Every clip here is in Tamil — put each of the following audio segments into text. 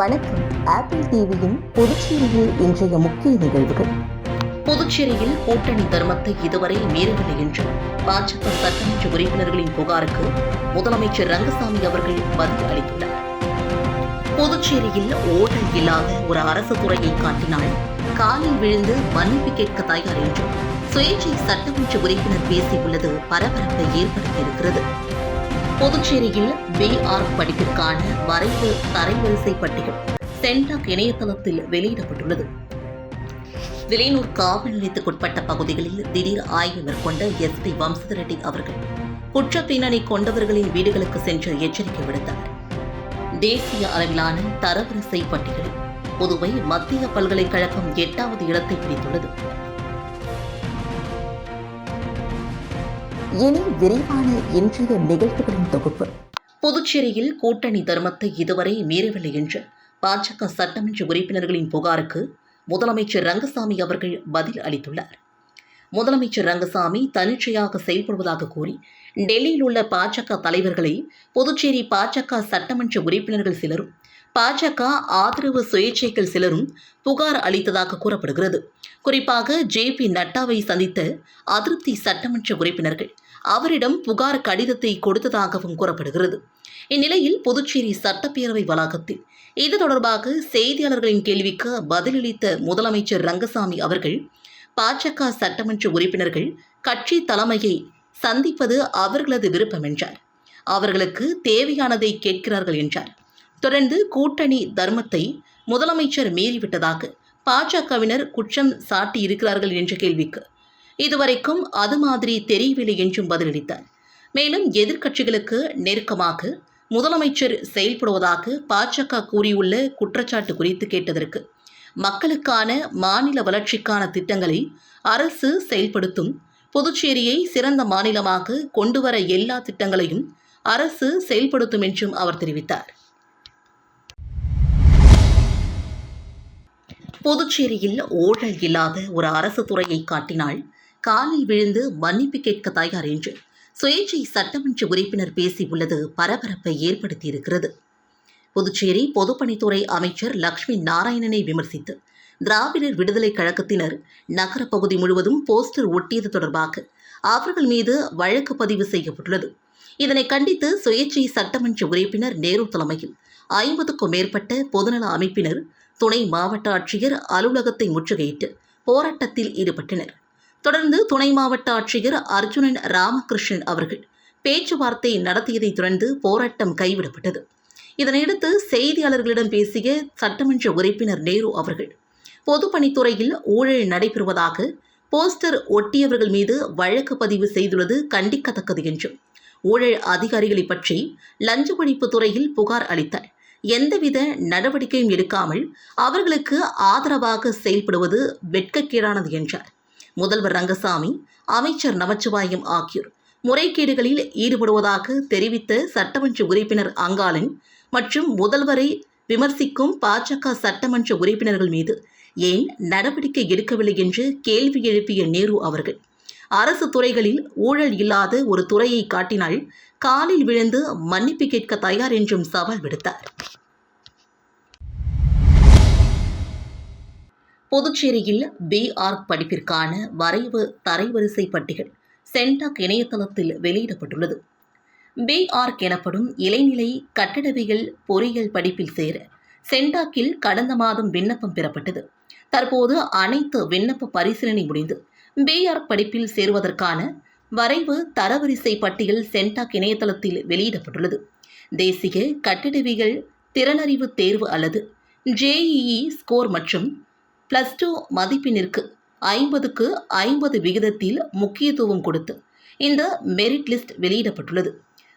வணக்கம். ஆப்பிள் டிவியின் புதுச்சேரியில் இன்றைய முக்கிய நிகழ்வுகள். புதுச்சேரியில் கூட்டணி தர்மத்தை இதுவரை மீறவில்லை என்று பாஜக சட்டமன்ற உறுப்பினர்களின் புகாருக்கு முதலமைச்சர் ரங்கசாமி அவர்கள் பதில் அளித்துள்ளார். புதுச்சேரியில் ஓட்டல் இல்லாத ஒரு அரசு துறையை காட்டினால் காலில் விழுந்து மன்னிப்பு கேட்க தயார் என்று சுயேட்சை சட்டமன்ற உறுப்பினர் பேசியுள்ளது பரபரப்பை ஏற்படுத்தியிருக்கிறது புதுச்சேரியில் பிஆர் படிப்பிற்கான வரைவு தரைவரிசை பட்டியல் சென்டாக் இணையதளத்தில் வெளியிடப்பட்டுள்ளது. விலையூர் காவல் நிலையத்துக்குட்பட்ட பகுதிகளில் திடீர் ஆய்வு மேற்கொண்ட எஸ்பி வம்சதரெட்டி அவர்கள் குற்ற பின்னணி கொண்டவர்களின் வீடுகளுக்கு சென்று எச்சரிக்கை விடுத்தார் தேசிய அளவிலான தரவரிசை பட்டியலில் புதுவை மத்திய பல்கலைக்கழகம் எட்டாவது இடத்தை பிடித்துள்ளது. இனி விரிவான இன்றைய நிகழ்ச்சிகளின் தொகுப்பு. புதுச்சேரியில் கூட்டணி தர்மத்தை இதுவரை மீறவில்லை என்று பாஜக சட்டமன்ற உறுப்பினர்களின் புகாருக்கு முதலமைச்சர் ரங்கசாமி அவர்கள் பதில் அளித்துள்ளார். முதலமைச்சர் ரங்கசாமி தனிச்சையாக செயல்படுவதாக கூறி டெல்லியில் உள்ள பாஜக தலைவர்களை புதுச்சேரி பாஜக சட்டமன்ற உறுப்பினர்கள் சிலரும் பாஜக ஆதரவு சுயேட்சைகள் சிலரும் புகார் அளித்ததாக கூறப்படுகிறது. குறிப்பாக ஜே பி நட்டாவை சந்தித்த அதிருப்தி சட்டமன்ற உறுப்பினர்கள் அவரிடம் புகார் கடிதத்தை கொடுத்ததாகவும் கூறப்படுகிறது. இந்நிலையில் புதுச்சேரி சட்டப்பேரவை வளாகத்தில் இது தொடர்பாக செய்தியாளர்களின் கேள்விக்கு பதிலளித்த முதலமைச்சர் ரங்கசாமி அவர்கள் பாஜக சட்டமன்ற உறுப்பினர்கள் கட்சி தலைமையை சந்திப்பது அவர்களது விருப்பம் என்றார். அவர்களுக்கு தேவையானதை கேட்கிறார்கள் என்றார். தொடர்ந்து கூட்டணி தர்மத்தை முதலமைச்சர் மீறிவிட்டதாக பாஜகவினர் குற்றம் சாட்டியிருக்கிறார்கள் என்ற கேள்விக்கு இதுவரைக்கும் அது மாதிரி தெரியவில்லை என்றும் பதிலளித்தார். மேலும் எதிர்க்கட்சிகளுக்கு நெருக்கமாக முதலமைச்சர் செயல்படுவதாக பாஜக கூறியுள்ள குற்றச்சாட்டு குறித்து கேட்டதற்கு மக்களுக்கான மாநில வளர்ச்சிக்கான திட்டங்களை அரசு செயல்படுத்தும் புதுச்சேரியை சிறந்த மாநிலமாக கொண்டுவர எல்லா திட்டங்களையும் அரசு செயல்படுத்தும் என்றும் அவர் தெரிவித்தார். புதுச்சேரியில் ஊழல் இல்லாத ஒரு அரசு துறையை காட்டினால் காலில் விழுந்து மன்னிப்பு கேட்க தயார் என்று சுயேட்சை சட்டமன்ற உறுப்பினர் பேசியுள்ளது பரபரப்பை ஏற்படுத்தியிருக்கிறது. புதுச்சேரி பொதுப்பணித்துறை அமைச்சர் லக்ஷ்மி நாராயணனை விமர்சித்து திராவிடர் விடுதலை கழகத்தினர் நகர பகுதி முழுவதும் போஸ்டர் ஒட்டியது தொடர்பாக அவர்கள் மீது வழக்கு பதிவு செய்யப்பட்டுள்ளது. இதனை கண்டித்து சுயேட்சை சட்டமன்ற உறுப்பினர் நேரு தலைமையில் ஐம்பதுக்கும் மேற்பட்ட பொதுநல அமைப்பினர் துணை மாவட்ட ஆட்சியர் அலுவலகத்தை முற்றுகையிட்டு போராட்டத்தில் ஈடுபட்டனர். தொடர்ந்து துணை மாவட்ட ஆட்சியர் அர்ஜுனன் ராமகிருஷ்ணன் அவர்கள் பேச்சுவார்த்தை நடத்தியதைத் தொடர்ந்து போராட்டம் கைவிடப்பட்டது. இதனையடுத்து செய்தியாளர்களிடம் பேசிய சட்டமன்ற உறுப்பினர் நேரு அவர்கள் பொதுப்பணித்துறையில் ஊழல் நடைபெறுவதாக போஸ்டர் ஒட்டியவர்கள் மீது வழக்கு பதிவு செய்துள்ளது கண்டிக்கத்தக்கது என்றும் ஊழல் அதிகாரிகளை பற்றி லஞ்ச ஒழிப்பு துறையில் புகார் அளித்தார் எந்தவித நடவடிக்கையும் எடுக்காமல் அவர்களுக்கு ஆதரவாக செயல்படுவது வெட்கக்கேடானது என்றார். முதல்வர் ரங்கசாமி அமைச்சர் நமச்சிவாயம் ஆகியோர் முறைகேடுகளில் ஈடுபடுவதாக தெரிவித்த சட்டமன்ற உறுப்பினர் அங்காளன் மற்றும் முதல்வரை விமர்சிக்கும் பாஜக சட்டமன்ற உறுப்பினர்கள் மீது ஏன் நடவடிக்கை எடுக்கவில்லை என்று கேள்வி எழுப்பிய நேரு அவர்கள். அரசு துறைகளில் ஊழல் இல்லாத ஒரு துறையை காட்டினால் காலில் விழுந்து மன்னிப்பு கேட்க தயார் என்றும் சவால் விடுத்தார். புதுச்சேரியில் பிஆர்க் படிப்பிற்கான வரைவு தரைவரிசை பட்டியல் சென்டாக் இணையதளத்தில் வெளியிடப்பட்டுள்ளது. பிஆர்க் எனப்படும் இளைநிலை கட்டடவியல் பொறியியல் படிப்பில் சேர சென்டாக்கில் கடந்த மாதம் விண்ணப்பம் பெறப்பட்டது. தற்போது அனைத்து விண்ணப்ப பரிசீலனை முடிந்து பிஆர்க் படிப்பில் சேருவதற்கான வரைவு தரவரிசை பட்டியல் சென்டாக் இணையதளத்தில் வெளியிடப்பட்டுள்ளது. தேசிய கட்டிடவியல் திறனறிவு தேர்வு அல்லது ஜேஇஇ ஸ்கோர் மற்றும் பிளஸ் டூ மதிப்பெண்ணிற்கு ஐம்பதுக்கு ஐம்பது விகிதத்தில் முக்கியத்துவம் கொடுத்து இந்த மெரிட் லிஸ்ட் வெளியிடப்பட்டுள்ளது.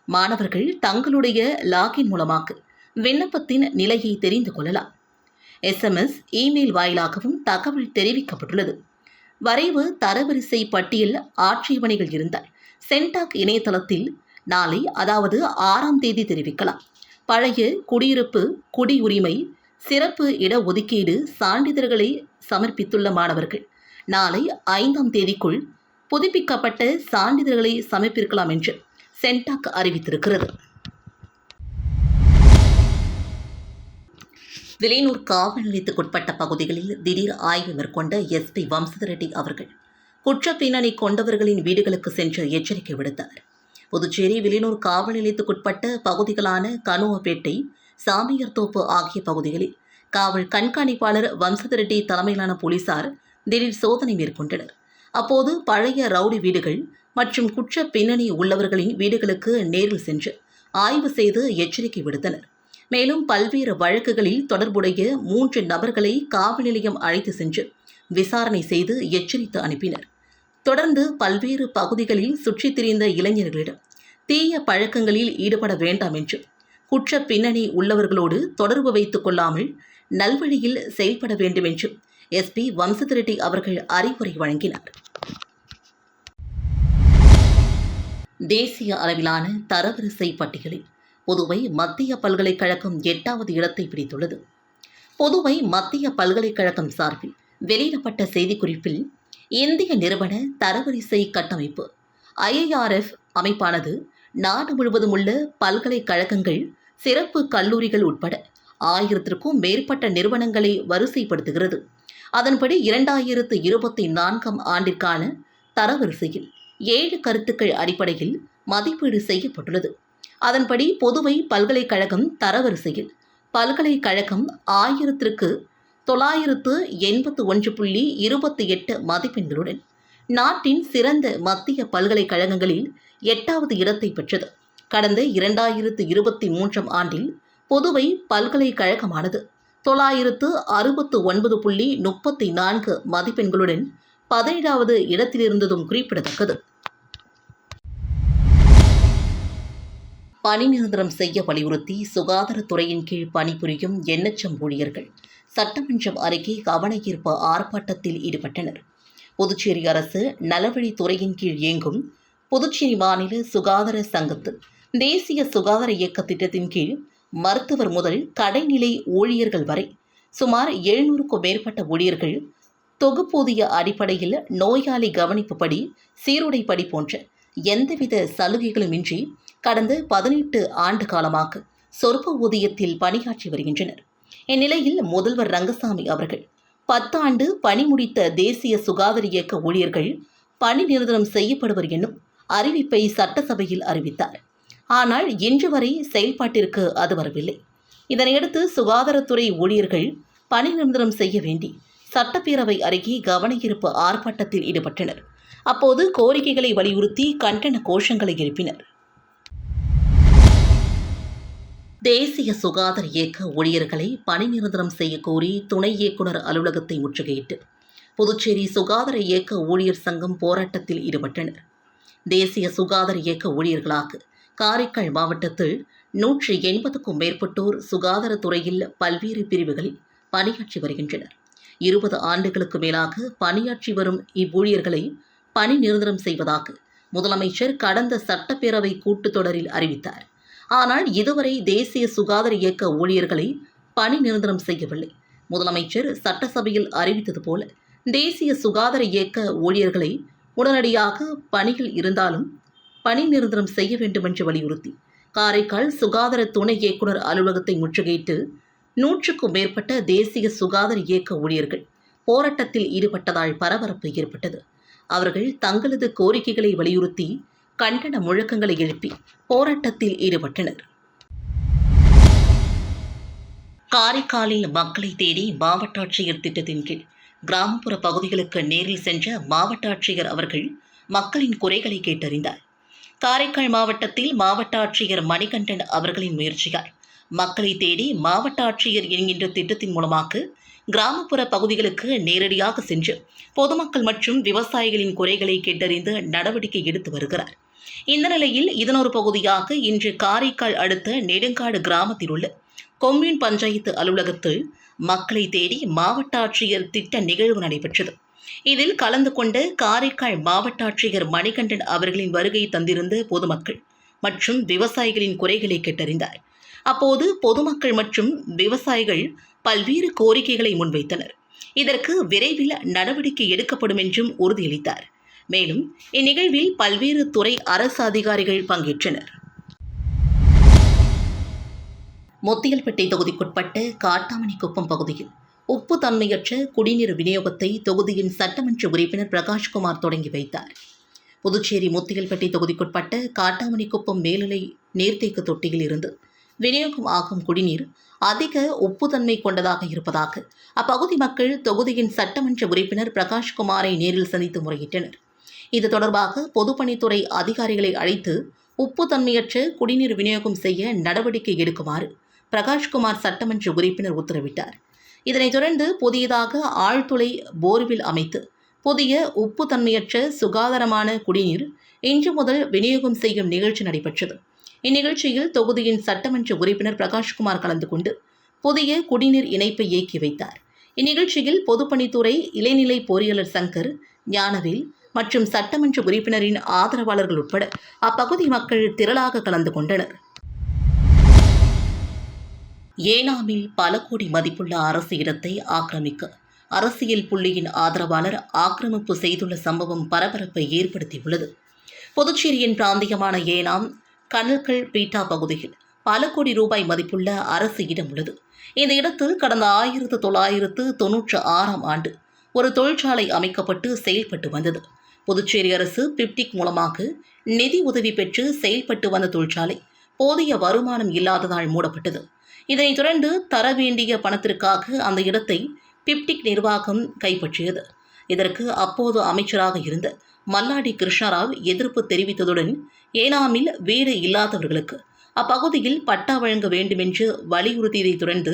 மாணவர்கள் தங்களுடைய லாகின் மூலமாக விண்ணப்பத்தின் நிலையை தெரிந்து கொள்ளலாம். எஸ்எம்எஸ் இமெயில் வாயிலாகவும் தகவல் தெரிவிக்கப்பட்டுள்ளது. வரைவு தரவரிசை பட்டியல் ஆட்சேபனைகள் இருந்தால் சென்டாக் இணையதளத்தில் நாளை அதாவது ஆறாம் தேதி தெரிவிக்கலாம். பழைய குடியிருப்பு குடியுரிமை சிறப்பு இடஒதுக்கீடு சான்றிதழ்களை சமர்ப்பித்துள்ள மாணவர்கள். நாளை ஐந்தாம் தேதிக்குள் புதுப்பிக்கப்பட்ட சான்றிதழ்களை சமர்ப்பிக்கலாம் என்று சென்டாக் அறிவித்திருக்கிறது. விலையூர் காவல் நிலையத்துக்குட்பட்ட பகுதிகளில் திடீர் ஆய்வு மேற்கொண்ட எஸ்பி வம்சத் ரெட்டி அவர்கள் குற்ற பின்னணி கொண்டவர்களின் வீடுகளுக்கு சென்று எச்சரிக்கை விடுத்தார் புதுச்சேரி வில்லியனூர் காவல் நிலையத்துக்குட்பட்ட பகுதிகளான கனுவப்பேட்டை சாமியார்தோப்பு ஆகிய பகுதிகளில் காவல் கண்காணிப்பாளர் வம்சதிரட்டி தலைமையிலான போலீசார் திடீர் சோதனை மேற்கொண்டனர். அப்போது பழைய ரவுடி வீடுகள் மற்றும் குற்ற பின்னணி உள்ளவர்களின் வீடுகளுக்கு நேரில் சென்று ஆய்வு செய்து எச்சரிக்கை விடுத்தனர். மேலும் பல்வேறு வழக்குகளில் தொடர்புடைய மூன்று நபர்களை காவல் நிலையம் அழைத்து சென்று விசாரணை செய்து எச்சரித்து அனுப்பினர். தொடர்ந்து பல்வேறு பகுதிகளில் சுற்றித் திரிந்த இளைஞர்களிடம் தீய பழக்கங்களில் ஈடுபட வேண்டாம் என்று குற்ற பின்னணி உள்ளவர்களோடு தொடர்பு வைத்துக் கொள்ளாமல் நல்வழியில் செயல்பட வேண்டும் என்று எஸ்பி வம்சத் ரெட்டி அவர்கள் அறிவுரை வழங்கினார். தேசிய அளவிலான தரவரிசை பட்டியலில் புதுவை மத்திய பல்கலைக்கழகம் எட்டாவது இடத்தை பிடித்துள்ளது. புதுவை மத்திய பல்கலைக்கழகம் சார்பில் வெளியிடப்பட்ட செய்திக்குறிப்பில் இந்திய நிறுவன தரவரிசை கட்டமைப்பு ஐஏஆர்எஃப் அமைப்பானது நாடு முழுவதும் உள்ள பல்கலைக்கழகங்கள் சிறப்பு கல்லூரிகள் உட்பட ஆயிரத்திற்கும் மேற்பட்ட நிறுவனங்களை வரிசைப்படுத்துகிறது. அதன்படி இரண்டாயிரத்து இருபத்தி நான்காம் ஆண்டிற்கான தரவரிசையில் ஏழு கருத்துக்கள் அடிப்படையில் மதிப்பீடு செய்யப்பட்டுள்ளது. அதன்படி புதுவை பல்கலைக்கழகம் தரவரிசையில் பல்கலைக்கழகம் ஆயிரத்திற்கு தொள்ளாயிரத்து எண்பத்து ஒன்று புள்ளி இருபத்தி எட்டு மதிப்பெண்களுடன் நாட்டின் சிறந்த மத்திய பல்கலைக்கழகங்களில் எட்டாவது இடத்தை பெற்றது. கடந்த இரண்டாயிரத்து இருபத்தி மூன்றாம் ஆண்டில் புதுவை பல்கலைக்கழகமானது. தொள்ளாயிரத்து அறுபத்து ஒன்பது புள்ளி முப்பத்தி நான்கு மதிப்பெண்களுடன் பதினேழாவது இடத்திலிருந்ததும் குறிப்பிடத்தக்கது. பணி நிரந்தரம் செய்ய வலியுறுத்தி சுகாதாரத்துறையின் கீழ் பணிபுரியும் எண்ணச்சம் ஊழியர்கள் சட்டமன்றம் அருகே கவனஈர்ப்பு ஆர்ப்பாட்டத்தில் ஈடுபட்டனர். புதுச்சேரி அரசு நலவழித்துறையின் கீழ் இயங்கும் புதுச்சேரி மாநில சுகாதார சங்கத்து தேசிய சுகாதார இயக்க திட்டத்தின் கீழ் மருத்துவர் முதல் கடைநிலை ஊழியர்கள் வரை சுமார் எழுநூறுக்கும் மேற்பட்ட ஊழியர்கள் தொகுப்பூதிய அடிப்படையில் நோயாளி கவனிப்புப்படி சீருடைப்படி போன்ற எந்தவித சலுகைகளுமின்றி கடந்த பதினெட்டு ஆண்டு காலமாக சொற்ப ஊதியத்தில் பணியாற்றி வருகின்றனர். இந்நிலையில் முதல்வர் ரங்கசாமி அவர்கள் பத்தாண்டு பணி முடித்த தேசிய சுகாதார இயக்க ஊழியர்கள் பணி நிரந்தரம் செய்யப்படுவர் என்னும் அறிவிப்பை சட்டசபையில் அறிவித்தார். ஆனால் இன்று வரை செயல்பாட்டிற்கு அது வரவில்லை. இதனையடுத்து சுகாதாரத்துறை ஊழியர்கள் பணி நிரந்தரம் செய்ய வேண்டி சட்டப்பேரவை அருகே கவனஈர்ப்பு ஆர்ப்பாட்டத்தில் ஈடுபட்டனர். அப்போது கோரிக்கைகளை வலியுறுத்தி கண்டன கோஷங்களை எழுப்பினர். தேசிய சுகாதார இயக்க ஊழியர்களை பணி நிரந்தரம் செய்ய கோரி துணை இயக்குனர் அலுவலகத்தை முற்றுகையிட்டு புதுச்சேரி சுகாதார இயக்க ஊழியர் சங்கம் போராட்டத்தில் ஈடுபட்டனர். தேசிய சுகாதார இயக்க ஊழியர்களாக காரைக்கால் மாவட்டத்தில் நூற்றி எண்பதுக்கும் மேற்பட்டோர் சுகாதாரத்துறையில் பல்வேறு பிரிவுகளில் பணியாற்றி வருகின்றனர். இருபது ஆண்டுகளுக்கு மேலாக பணியாற்றி வரும் இவ்வூழியர்களை பணி நிரந்தரம் செய்வதாக முதலமைச்சர் கடந்த சட்டப்பேரவை கூட்டத்தொடரில் அறிவித்தார். ஆனால் இதுவரை தேசிய சுகாதார இயக்க ஊழியர்களை பணி நிரந்தரம் செய்யவில்லை. முதலமைச்சர் சட்டசபையில் அறிவித்தது போல தேசிய சுகாதார இயக்க ஊழியர்களை உடனடியாக பணியில் இருந்தாலும் பணி நிரந்தரம் செய்ய வேண்டுமென்று வலியுறுத்தி காரைக்கால் சுகாதார துணை இயக்குனர் அலுவலகத்தை முற்றுகையிட்டு நூற்றுக்கும் மேற்பட்ட தேசிய சுகாதார இயக்க ஊழியர்கள் போராட்டத்தில் ஈடுபட்டதால் பரபரப்பு ஏற்பட்டது. அவர்கள் தங்களது கோரிக்கைகளை வலியுறுத்தி கண்டன முழக்கங்களை எழுப்பி போராட்டத்தில் ஈடுபட்டனர். காரைக்காலில் மக்களை தேடி மாவட்ட ஆட்சியர் திட்டத்தின் கீழ் கிராமப்புற பகுதிகளுக்கு நேரில் சென்ற மாவட்ட ஆட்சியர் அவர்கள் மக்களின் குறைகளை கேட்டறிந்தார். காரைக்கால் மாவட்டத்தில் மாவட்ட ஆட்சியர் மணிகண்டன் அவர்களின் முயற்சியால் மக்களை தேடி மாவட்ட ஆட்சியர் என்கின்ற திட்டத்தின் மூலமாக கிராமப்புற பகுதிகளுக்கு நேரடியாக சென்று பொதுமக்கள் மற்றும் விவசாயிகளின் குறைகளை கேட்டறிந்து நடவடிக்கை எடுத்து வருகிறார். இந்த நிலையில் இதன் ஒரு பகுதியாக இன்று காரைக்கால் அடுத்த நெடுங்காடு கிராமத்தில் உள்ள கொம்யூன் பஞ்சாயத்து அலுவலகத்தில் மக்களை தேடி மாவட்ட ஆட்சியர் திட்ட நிகழ்வு நடைபெற்றது. இதில் கலந்து கொண்ட காரைக்கால் மாவட்ட ஆட்சியர் மணிகண்டன் அவர்களின் வருகை தந்திருந்த பொதுமக்கள் மற்றும் விவசாயிகளின் குறைகளை கேட்டறிந்தார். அப்போது பொதுமக்கள் மற்றும் விவசாயிகள் பல்வேறு கோரிக்கைகளை முன்வைத்தனர். இதற்கு விரைவில் நடவடிக்கை எடுக்கப்படும் என்றும் உறுதியளித்தார். மேலும் இந்நிகழ்வில் பல்வேறு துறை அரசு அதிகாரிகள் பங்கேற்றனர். முத்தியல்பேட்டை தொகுதிக்குட்பட்ட காட்டாமணிக்குப்பம் பகுதியில் உப்பு தன்மையற்ற குடிநீர் விநியோகத்தை தொகுதியின் சட்டமன்ற உறுப்பினர் பிரகாஷ்குமார் தொடங்கி வைத்தார். புதுச்சேரி முத்தியல்பேட்டை தொகுதிக்குட்பட்ட காட்டாமணிக்குப்பம் மேல்நிலை நீர்த்தேக்க தொட்டியில் இருந்து விநியோகம் ஆகும் குடிநீர் அதிக உப்புத்தன்மை கொண்டதாக இருப்பதாக அப்பகுதி மக்கள் தொகுதியின் சட்டமன்ற உறுப்பினர் பிரகாஷ்குமாரை நேரில் சந்தித்து முறையிட்டனர். இது தொடர்பாக பொதுப்பணித்துறை அதிகாரிகளை அழைத்து உப்பு தன்மையற்ற குடிநீர் விநியோகம் செய்ய நடவடிக்கை எடுக்குமாறு பிரகாஷ்குமார் சட்டமன்ற உறுப்பினர் உத்தரவிட்டார். இதனைத் தொடர்ந்து புதியதாக ஆழ்துளை போர்வில் அமைத்து புதிய உப்பு தன்மையற்ற சுகாதாரமான குடிநீர் இன்று முதல் விநியோகம் செய்யும் நிகழ்ச்சி நடைபெற்றது. இந்நிகழ்ச்சியில் தொகுதியின் சட்டமன்ற உறுப்பினர் பிரகாஷ்குமார் கலந்து கொண்டு புதிய குடிநீர் இணைப்பை இயக்கி வைத்தார். இந்நிகழ்ச்சியில் பொதுப்பணித்துறை இளைநிலை பொறியாளர் சங்கர் ஞானவேல் மற்றும் சட்டமன்ற உறுப்பினரின் ஆதரவாளர்கள் உட்பட அப்பகுதி மக்கள் திரளாக கலந்து கொண்டனர். ஏனாமில் பல கோடி மதிப்புள்ள அரசு இடத்தை ஆக்கிரமிக்க. அரசியல் புள்ளியின் ஆதரவாளர் ஆக்கிரமிப்பு செய்துள்ள சம்பவம் பரபரப்பை ஏற்படுத்தியுள்ளது. புதுச்சேரியின் பிராந்தியமான ஏனாம் கனல்கள் பீட்டா பகுதியில் பல கோடி ரூபாய் மதிப்புள்ள அரசு இடம் உள்ளது. இந்த இடத்தில் கடந்த ஆயிரத்து தொள்ளாயிரத்து தொன்னூற்று ஆறாம் ஆண்டு ஒரு தொழிற்சாலை அமைக்கப்பட்டு செயல்பட்டு வந்தது. புதுச்சேரி அரசு பிப்டிக் மூலமாக நிதி உதவி பெற்று செயல்பட்டு வந்த தொழிற்சாலை போதிய வருமானம் இல்லாததால் மூடப்பட்டது. இதனைத் தொடர்ந்து தர வேண்டிய பணத்திற்காக அந்த இடத்தை பிப்டிக் நிர்வாகம் கைப்பற்றியது. இதற்கு அப்போது அமைச்சராக இருந்த மல்லாடி கிருஷ்ணராவ் எதிர்ப்பு தெரிவித்ததுடன் ஏனாமில் வீடு இல்லாதவர்களுக்கு அப்பகுதியில் பட்டா வழங்க வேண்டுமென்று வலியுறுத்தியதைத் தொடர்ந்து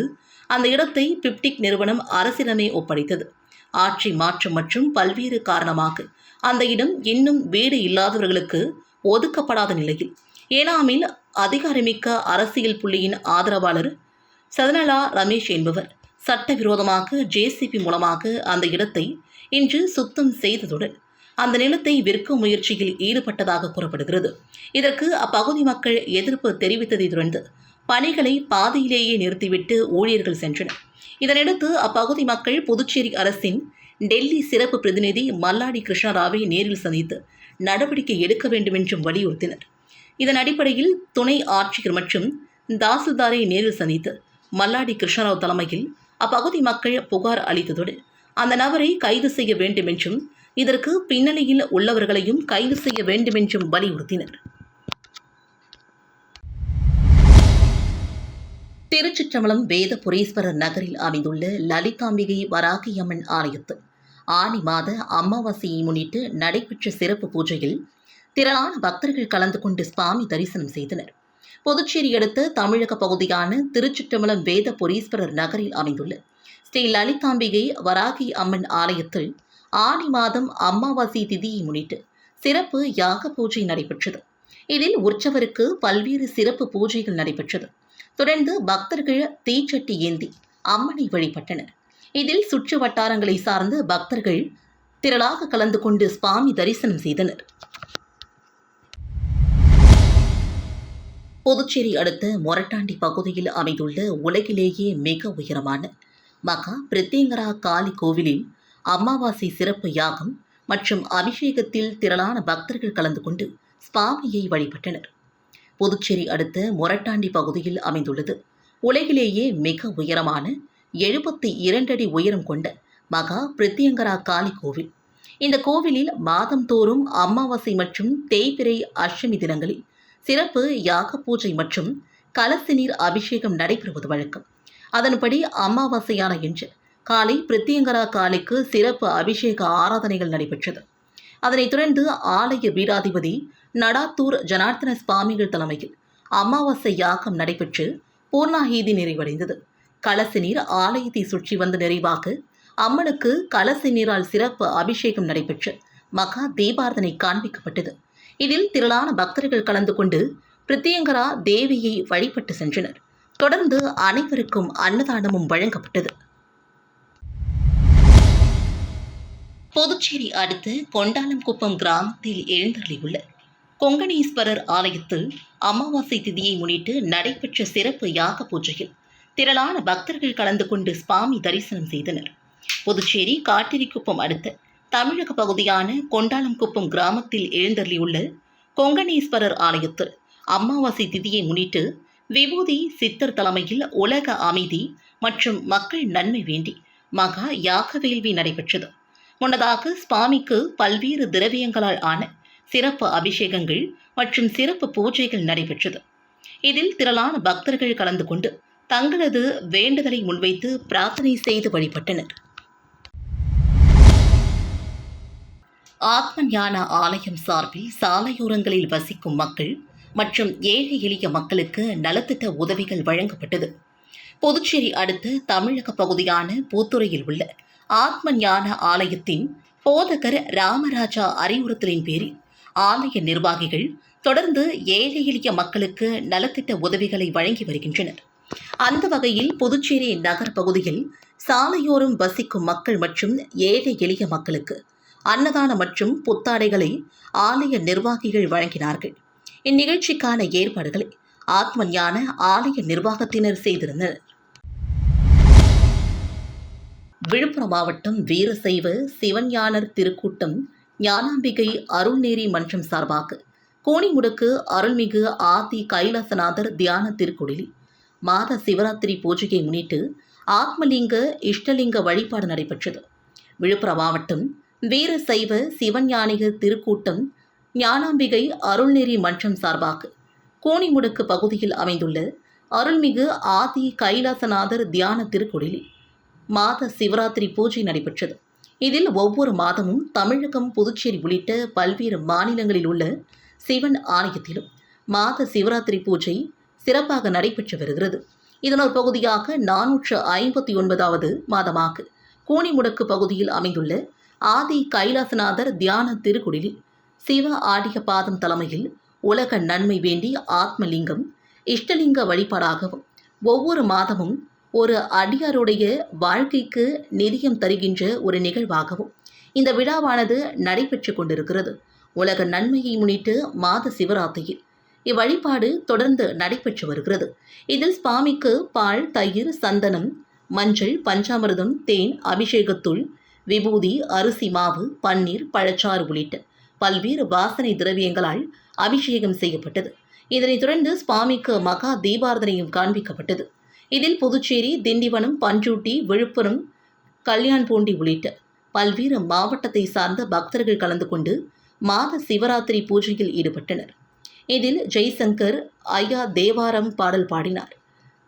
அந்த இடத்தை பிப்டிக் நிறுவனம் அரசிடமே ஒப்படைத்தது. ஆட்சி மாற்றம் மற்றும் பல்வேறு காரணமாக அந்த இடம் இன்னும் வீடு இல்லாதவர்களுக்கு ஒதுக்கப்படாத நிலையில் ஏனாமில் அதிகாரமிக்க அரசியல் புள்ளியின் ஆதரவாளர் சதனலா ரமேஷ் என்பவர். சட்டவிரோதமாக ஜேசிபி மூலமாக அந்த இடத்தை இன்று சுத்தம் செய்ததுடன் அந்த நிலத்தை விற்கும் முயற்சியில் ஈடுபட்டதாக கூறப்படுகிறது. இதற்கு அப்பகுதி மக்கள் எதிர்ப்பு தெரிவித்ததை தொடர்ந்து பணிகளை பாதியிலேயே நிறுத்திவிட்டு ஊழியர்கள் சென்றனர். இதனையடுத்து அப்பகுதி மக்கள் புதுச்சேரி அரசின் டெல்லி சிறப்பு பிரதிநிதி மல்லாடி கிருஷ்ணராவை நேரில் சந்தித்து நடவடிக்கை எடுக்க வேண்டும் என்றும் வலியுறுத்தினர். இதன் அடிப்படையில் துணை ஆட்சியர் மற்றும் தாசில்தாரை நேரில் சந்தித்து மல்லாடி கிருஷ்ணராவ் தலைமையில் அப்பகுதி மக்கள் புகார் அளித்ததோடு அந்த நபரை கைது செய்ய வேண்டும் என்றும் இதற்கு பின்னணியில் உள்ளவர்களையும் கைது செய்ய வேண்டுமென்றும் வலியுறுத்தினர். திருச்சிற்றம்பலம் வேதபுரீஸ்வரர் நகரில் அமைந்துள்ள லலிதாம்பிகை வராகியம்மன் ஆலயத்தில் ஆனி மாத அமாவாசையை முன்னிட்டு நடைபெற்ற சிறப்பு பூஜையில் திரளான பக்தர்கள் கலந்து கொண்டு சுவாமி தரிசனம் செய்தனர். புதுச்சேரி அடுத்த தமிழக பகுதியான திருச்சிற்றம்பலம் வேத பொரீஸ்வரர் நகரில் அமைந்துள்ள ஸ்ரீ லலிதாம்பிகை வராகி அம்மன் ஆலயத்தில் ஆடி மாதம் அமாவாசை திதியை முன்னிட்டு சிறப்பு யாக பூஜை நடைபெற்றது. இதில் உற்சவருக்கு பல்வேறு சிறப்பு பூஜைகள் நடைபெற்றது. தொடர்ந்து பக்தர்கள் தீச்சட்டி ஏந்தி அம்மனை வழிபட்டனர். இதில் சுற்று வட்டாரங்களை சார்ந்த பக்தர்கள் திரளாக கலந்து கொண்டு சுவாமி தரிசனம் செய்தனர். புதுச்சேரி அடுத்த மொரட்டாண்டி பகுதியில் அமைந்துள்ள உலகிலேயே மிக உயரமான மகா பிரித்தேங்கரா காளி கோவிலில் அமாவாசை சிறப்பு யாகம் மற்றும் அபிஷேகத்தில் திரளான பக்தர்கள் கலந்து கொண்டு சுவாமியை வழிபட்டனர். புதுச்சேரி அடுத்த மொரட்டாண்டி பகுதியில் அமைந்துள்ளது. உலகிலேயே மிக உயரமான எழுபத்தி இரண்டடி உயரம் கொண்ட மகா பிரித்தியங்கரா காளி கோவில். இந்த கோவிலில் மாதந்தோறும் அமாவாசை மற்றும் தேய்பிரை அஷ்டமி தினங்களில் சிறப்பு யாக பூஜை மற்றும் கலசி நீர் அபிஷேகம் நடைபெறுவது வழக்கம். அதன்படி அமாவாசையான இன்று காலை பிரித்தியங்கரா காலைக்கு சிறப்பு அபிஷேக ஆராதனைகள் நடைபெற்றது. அதனைத் தொடர்ந்து ஆலய பீடாதிபதி நடாத்தூர் ஜனார்த்தன சுவாமிகள் தலைமையில் அமாவாசை யாகம் நடைபெற்று பூர்ணாகீதி நிறைவடைந்தது. கலசி நீர் ஆலயத்தை சுற்றி வந்த நிறைவாக அம்மனுக்கு கலசி நீரால் சிறப்பு அபிஷேகம் நடைபெற்று மகா தீபாரதனை காண்பிக்கப்பட்டது. இதில் திரளான பக்தர்கள் கலந்து கொண்டு பிரித்தியங்கரா தேவியை வழிபட்டு சென்றனர். தொடர்ந்து அனைவருக்கும் அன்னதானமும் வழங்கப்பட்டது. புதுச்சேரி அடுத்து கொண்டாலம்குப்பம் கிராமத்தில் எழுந்தருளியுள்ள கொங்கணீஸ்வரர் ஆலயத்தில் அமாவாசை திதியை முன்னிட்டு நடைபெற்ற சிறப்பு யாக பூஜையில் திரளான பக்தர்கள் கலந்து கொண்டு சுவாமி தரிசனம் செய்தனர். புதுச்சேரி காட்டிரிக்குப்பம் அடுத்த தமிழக பகுதியான கொண்டாலம்குப்பம் கிராமத்தில் எழுந்தருளியுள்ள கொங்கணீஸ்வரர் ஆலயத்தில் அமாவாசை திதியை முன்னிட்டு விபூதி சித்தர் தலைமையில் உலக அமைதி மற்றும் மக்கள் நன்மை வேண்டி மகா யாக வேள்வி நடைபெற்றது. முன்னதாக சுவாமிக்கு பல்வேறு திரவியங்களால் ஆன சிறப்பு அபிஷேகங்கள் மற்றும் சிறப்பு பூஜைகள் நடைபெற்றது. இதில் திரளான பக்தர்கள் கலந்து கொண்டு தங்களது வேண்டுதலை முன்வைத்து பிரார்த்தனை செய்து வழிபட்டனர். ஆத்ம ஞான ஆலயம் சார்பில் சாலையோரங்களில் வசிக்கும் மக்கள் மற்றும் ஏழை எளிய மக்களுக்கு நலத்திட்ட உதவிகள் வழங்கப்பட்டது. புதுச்சேரி அடுத்த தமிழக பகுதியான பூத்துறையில் உள்ள ஆத்ம ஞான ஆலயத்தின் போதகர் ராமராஜா அறிவுறுத்தலின் பேரில் ஆலய நிர்வாகிகள் தொடர்ந்து ஏழை எளிய மக்களுக்கு நலத்திட்ட உதவிகளை வழங்கி வருகின்றனர். அந்த வகையில் புதுச்சேரி நகர் பகுதியில் சாலையோரம் வசிக்கும் மக்கள் மற்றும் ஏழை எளிய மக்களுக்கு அன்னதானம் மற்றும் புத்தாடைகளை ஆலய நிர்வாகிகள் வழங்கினார்கள். இந்நிகழ்ச்சிக்கான ஏற்பாடுகளை ஆத்ம ஞான ஆலய நிர்வாகத்தினர் செய்திருந்தனர். விழுப்புரம் மாவட்டம் வீரசைவ சிவஞானர் திருக்கூட்டம் ஞானாம்பிகை அருள்நேரி மன்றம் சார்பாக கோணிமுடுக்கு அருள்மிகு ஆதி கைலாசநாதர் தியான திருக்குடிலில் மாத சிவராத்திரி பூஜையை முன்னிட்டு ஆத்மலிங்க இஷ்டலிங்க வழிபாடு நடைபெற்றது. விழுப்புரம் மாவட்டம் வீரசைவ சிவஞானிகர் திருக்கூட்டம் ஞானாம்பிகை அருள்நெறி மன்றம் சார்பாக கோணிமுடுக்கு பகுதியில் அமைந்துள்ள அருள்மிகு ஆதி கைலாசநாதர் தியான திருக்குடிலில் மாத சிவராத்திரி பூஜை நடைபெற்றது. இதில் ஒவ்வொரு மாதமும் தமிழகம் புதுச்சேரி உள்ளிட்ட பல்வேறு மாநிலங்களில் உள்ள சிவன் ஆலயத்திலும் மாத சிவராத்திரி பூஜை சிறப்பாக நடைபெற்று வருகிறது. இதன் ஒரு பகுதியாக நானூற்று ஐம்பத்தி ஒன்பதாவது மாதமாக கூனிமுடக்கு பகுதியில் அமைந்துள்ள ஆதி கைலாசநாதர் தியான திருக்குடில் சிவ ஆடிய பாதம் தலைமையில் உலக நன்மை வேண்டி ஆத்மலிங்கம் இஷ்டலிங்க வழிபாடாகவும் ஒவ்வொரு மாதமும் ஒரு அடியாருடைய வாழ்க்கைக்கு நிதியம் தருகின்ற ஒரு நிகழ்வாகவும் இந்த விழாவானது நடைபெற்று கொண்டிருக்கிறது. உலக நன்மையை முன்னிட்டு மாத சிவராத்திரியில் இவ்வழிபாடு தொடர்ந்து நடைபெற்று வருகிறது. இதில் சுவாமிக்கு பால் தயிர் சந்தனம் மஞ்சள் பஞ்சாமிர்தம் தேன் அபிஷேகத்துள் விபூதி அரிசி மாவு பன்னீர் பழச்சாறு உள்ளிட்ட பல்வேறு வாசனை திரவியங்களால் அபிஷேகம் செய்யப்பட்டது. இதனைத் தொடர்ந்து சுவாமிக்கு மகா தீபாரதனையும் காண்பிக்கப்பட்டது. இதில் புதுச்சேரி திண்டிவனம் பஞ்சூட்டி விழுப்புரம் கல்யாண்பூண்டி உள்ளிட்ட பல்வேறு மாவட்டத்தை சார்ந்த பக்தர்கள் கலந்து கொண்டு மாத சிவராத்திரி பூஜையில் ஈடுபட்டனர். இதில் ஜெய்சங்கர் ஐயா தேவாரம் பாடல் பாடினார்.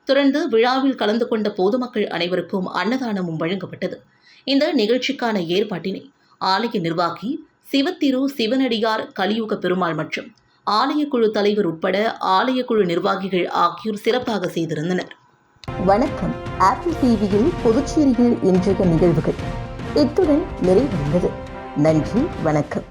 தொடர்ந்து விழாவில் கலந்து கொண்ட பொதுமக்கள் அனைவருக்கும் அன்னதானமும் வழங்கப்பட்டது. இந்த நிகழ்ச்சிக்கான ஏற்பாட்டினை ஆலய நிர்வாகி சிவத்திரு சிவனடியார் கலியுக பெருமாள் மற்றும் ஆலயக்குழு தலைவர் உட்பட ஆலயக்குழு நிர்வாகிகள் ஆகியோர் சிறப்பாக செய்திருந்தனர். வணக்கம். ஆப்பிள் டிவியில் புதுச்சேரியில் இன்றைய நிகழ்வுகள். இத்துடன் நிறைவடைந்தது. நன்றி. வணக்கம்.